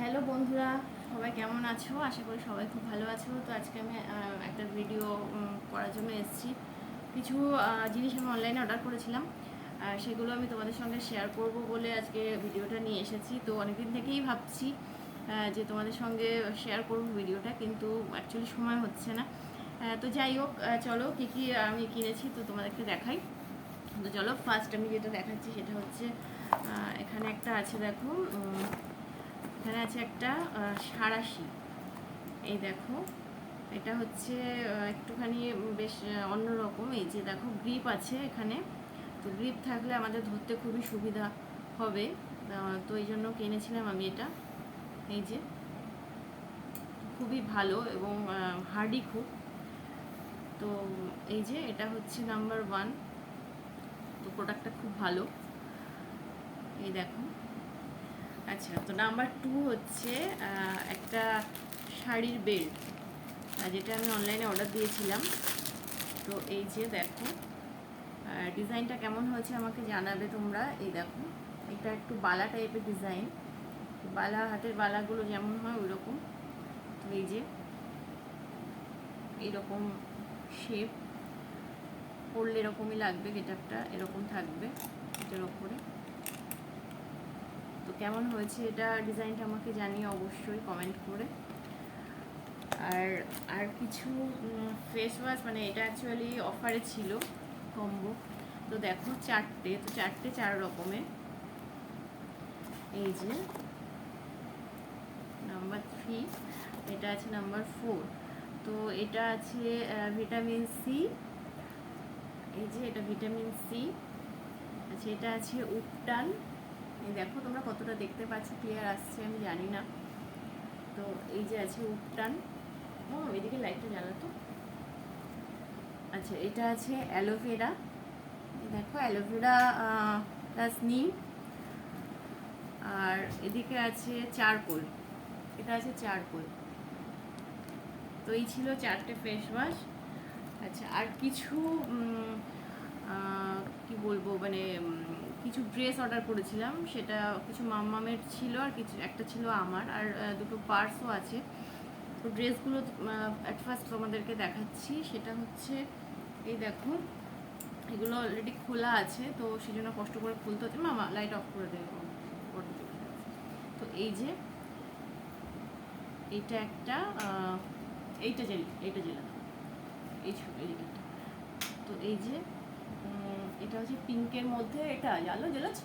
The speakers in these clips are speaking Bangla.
হ্যালো বন্ধুরা, সবাই কেমন আছো? আশা করি সবাই খুব ভালো আছো। তো আজকে আমি একটা ভিডিও করার জন্য এসেছি। কিছু জিনিস আমি অনলাইনে অর্ডার করেছিলাম। সেগুলো আমি তোমাদের সঙ্গে শেয়ার করব বলে আজকে ভিডিওটা নিয়ে এসেছি। তো অনেকদিন থেকেই ভাবছি যে তোমাদের সঙ্গে শেয়ার করব ভিডিওটা কিন্তু অ্যাকচুয়ালি সময় হচ্ছে না। তো যাই হোক চলো কী কী আমি কিনেছি, তো তোমাদেরকে দেখাই। তো চলো ফার্স্ট আমি যেটা দেখাচ্ছি সেটা হচ্ছে এখানে একটা আছে, দেখো এখানে আছে একটা সাঁড়াশি এই দেখো, এটা হচ্ছে একটুখানি বেশ অন্যরকম। এই যে দেখো গ্রিপ আছে এখানে। তো গ্রিপ থাকলে আমাদের ধরতে খুবই সুবিধা হবে। তো এই জন্য কিনেছিলাম আমি এটা। এই যে, খুবই ভালো এবং হার্ডি খুব। তো এই যে, এটা হচ্ছে নাম্বার ওয়ান তো প্রোডাক্টটা খুব ভালো। এই দেখো। আচ্ছা তো নাম্বার টু হচ্ছে একটা শাড়ির বেল্ট যেটা আমি অনলাইনে অর্ডার দিয়েছিলাম। তো এই যে দেখো ডিজাইনটা কেমন হয়েছে আমাকে জানাবে তোমরা। এই দেখো, এটা একটু বালা টাইপের ডিজাইন বালা, হাতের বালাগুলো যেমন হয় ওই রকম এই যে, এইরকম শেপ পরলে এরকমই লাগবে গেটআপটা এরকম থাকবে এটার ওপরে কেমন হয়েছে এটা ডিজাইনটা আমাকে জানিয়ে অবশ্যই কমেন্ট করে। আর আর কিছু ফেস ওয়াশ মানে এটা অ্যাকচুয়ালি অফারে ছিল কম্বো তো দেখো চারটে, তো চারটে চার রকমের। এই যে নাম্বার থ্রি এটা আছে নাম্বার ফোর তো এটা আছে ভিটামিন সি এই যে এটা ভিটামিন সি আচ্ছা এটা আছে উপটান দেখো তোমরা কতটা দেখতে পাচ্ছ ক্লিয়ার আসছে, আমি জানি না। তো এই যে আছে উপটান। ও, এদিকে লাইটটা জ্বালাতো আচ্ছা এটা আছে অ্যালোভেরা দেখো অ্যালোভেরা প্লাস নিম আর এদিকে আছে চারকোল এটা আছে চারকোল তো এই ছিল চারটে ফেস ওয়াশ আচ্ছা আর কিছু কি বলব মানে কিছু ড্রেস অর্ডার করেছিলাম। সেটা কিছু মামামের ছিল আর কিছু, একটা ছিল আমার। আর দুটো পার্সও আছে। তো ড্রেসগুলো অ্যাট ফার্স্ট তোমাদেরকে দেখাচ্ছি। সেটা হচ্ছে, এই দেখো, এগুলো অলরেডি খোলা আছে। তো সেই জন্য কষ্ট করে খুলতে হচ্ছে। মামা লাইট অফ করে দেবো। তো এই যে, এইটা একটা এইটা জেল এইটা জেলা এই ছো- এই তো এই যে এটা হচ্ছে পিঙ্কের মধ্যে, এটা জ্বলেছ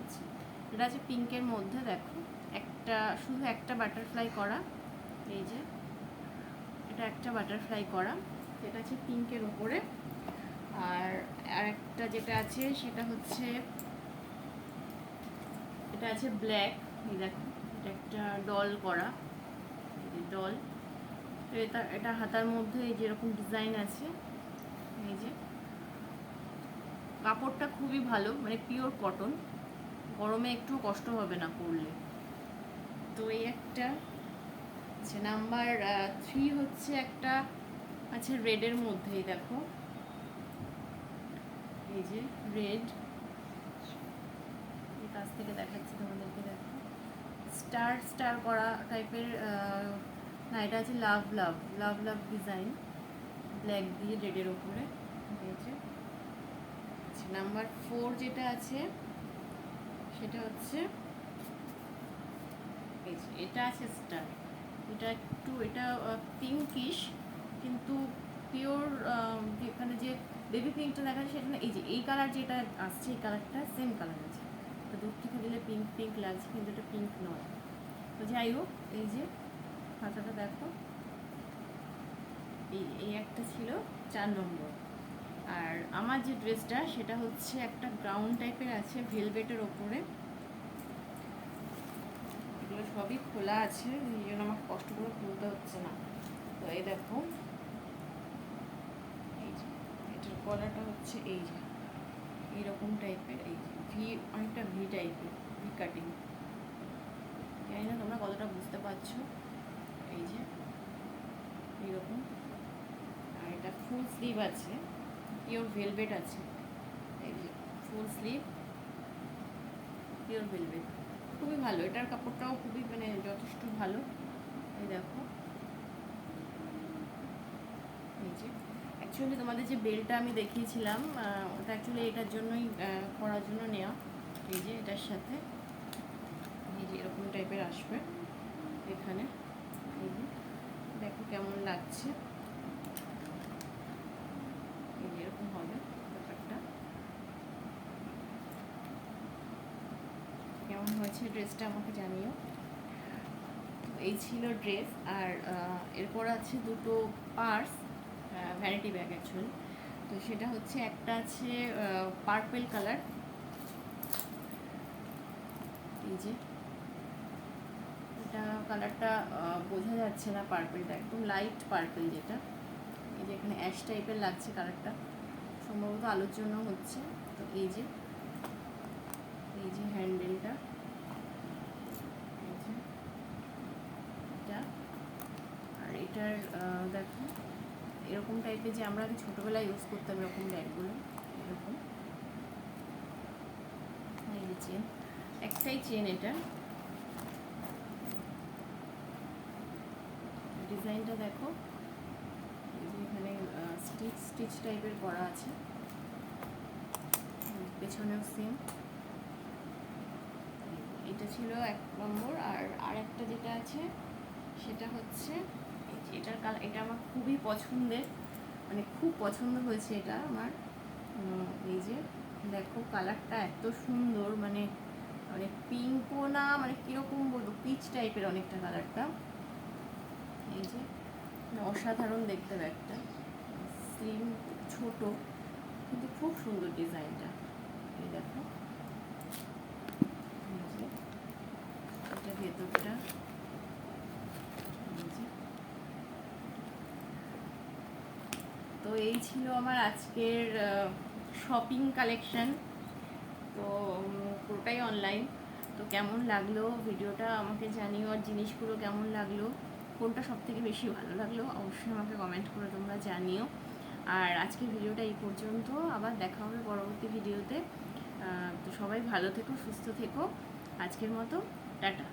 আচ্ছা। এটা আছে পিঙ্কের মধ্যে, দেখো। একটা, শুধু একটা বাটারফ্লাই করা, এই যে। এটা একটা বাটারফ্লাই করা এটা আছে পিঙ্কের ওপরে আর আরেকটা যেটা আছে, সেটা হচ্ছে, এটা আছে ব্ল্যাক এই দেখো। এটা একটা ডল করা ডল এটা এটা হাতার মধ্যে যেরকম ডিজাইন আছে, এই যে। কাপড়টা খুবই ভালো মানে পিওর কটন গরমে একটু কষ্ট হবে না পরলে। তো এই একটা আচ্ছা নাম্বার থ্রি হচ্ছে একটা আছে রেডের মধ্যেই দেখো। এই যে রেড এই কাছ থেকে দেখাচ্ছি তোমাদেরকে, দেখো। স্টার স্টার করা টাইপের না, এটা আছে লাভ লাভ। লাভ লাভ ডিজাইন ব্ল্যাক দিয়ে রেডের ওপরে হয়েছে আচ্ছা নাম্বার ফোর যেটা আছে, সেটা হচ্ছে এটা আছে স্টার এটা একটু, এটা পিঙ্কিশ কিন্তু পিওর এখানে যে বেবি পিঙ্কটা দেখা যায় সেটা না, এই যে এই কালার যেটা আসছে, এই কালারটা সেম কালার আছে। তো দূর থেকে দিলে পিঙ্ক পিঙ্ক লাগছে, কিন্তু এটা পিঙ্ক নয়। তো যাই হোক, এই যে হাতাটা দেখো। এই এই একটা ছিল চার নম্বর। আর আমার যে ড্রেসটা, সেটা হচ্ছে একটা গ্রাউন্ড টাইপের আছে ভেলভেটের ওপরে। এগুলো সবই খোলা আছে, এই জন্য আমাকে কষ্ট করে খুলতে হচ্ছে না। তো এই দেখো, এই যে, এটার কলাটা হচ্ছে এই যে এইরকম টাইপের এই যে ভি অনেকটা ভি টাইপের ভি কাটিং জানি না তোমরা কতটা বুঝতে পারছ, এই যে এইরকম আর এটা ফুল স্লিভ আছে। পিওর ভেলভেট আছে। ফুল স্লিভ পিওর ভেলভেট খুবই ভালো। এটার কাপড়টাও খুবই মানে যথেষ্ট ভালো। এই দেখো। এই অ্যাকচুয়ালি তোমাদের যে বেলটা আমি দেখিয়েছিলাম ওটা অ্যাকচুয়ালি এটার জন্যই করার জন্য নেওয়া। এই যে এটার সাথে। এই যে এরকম টাইপের আসবে। এখানে। দেখো কেমন লাগছে। এরকম হবে ব্যাপারটা। কেমন হয়েছে ড্রেসটা আমাকে জানিও। এই ছিল ড্রেস আর এরপর আছে দুটো পার্স ভ্যানিটি ব্যাগ অ্যাকচুয়ালি তো সেটা হচ্ছে একটা আছে পার্পেল কালার এই যে। এটা কালারটা বোঝা যাচ্ছে না পার্পেলটা একদম লাইট পার্পেল যেটা। এই যে এখানে অ্যাশ টাইপের লাগছে কালারটা সম্ভবত আলোর জন্য হচ্ছে। তো এই যে এই যে হ্যান্ডেলটা এটা। আর এটার দেখো, এরকম টাইপের যে আমরা আগে ছোটোবেলায় ইউজ করতাম এরকম ব্যাগগুলো এরকম। এই চেন একটাই চেন এটা। ডিজাইনটা দেখো। স্টিচ টাইপের করা আছে। পেছনেও সেম এটা ছিল এক নম্বর, আর আরেকটা যেটা আছে, সেটা হচ্ছে এটার কালার এটা আমার খুবই পছন্দের মানে খুব পছন্দ হয়েছে এটা আমার। এই যে দেখো কালারটা এত সুন্দর মানে মানে পিঙ্কও না মানে কীরকম বলব পিচ টাইপের অনেকটা কালারটা এই যে, অসাধারণ দেখতে ব্যাগটা। স্লিম ছোট, কিন্তু খুব সুন্দর ডিজাইনটা। এই দেখো। এটা ভেতরটা। তো এই ছিল আমার আজকের শপিং কালেকশন তো পুরোটাই অনলাইন তো কেমন লাগল ভিডিওটা আমাকে জানিও, আর জিনিসগুলো কেমন লাগল? কোনটা সব থেকে বেশি ভালো লাগল? অবশ্যই আমাকে কমেন্ট করে তোমরা জানিও। আর আজকের ভিডিওটা এই পর্যন্ত। আবার দেখা হবে পরবর্তী ভিডিওতে। তো সবাই ভালো থেকো, সুস্থ থেকো। আজকের মতো, টাটা।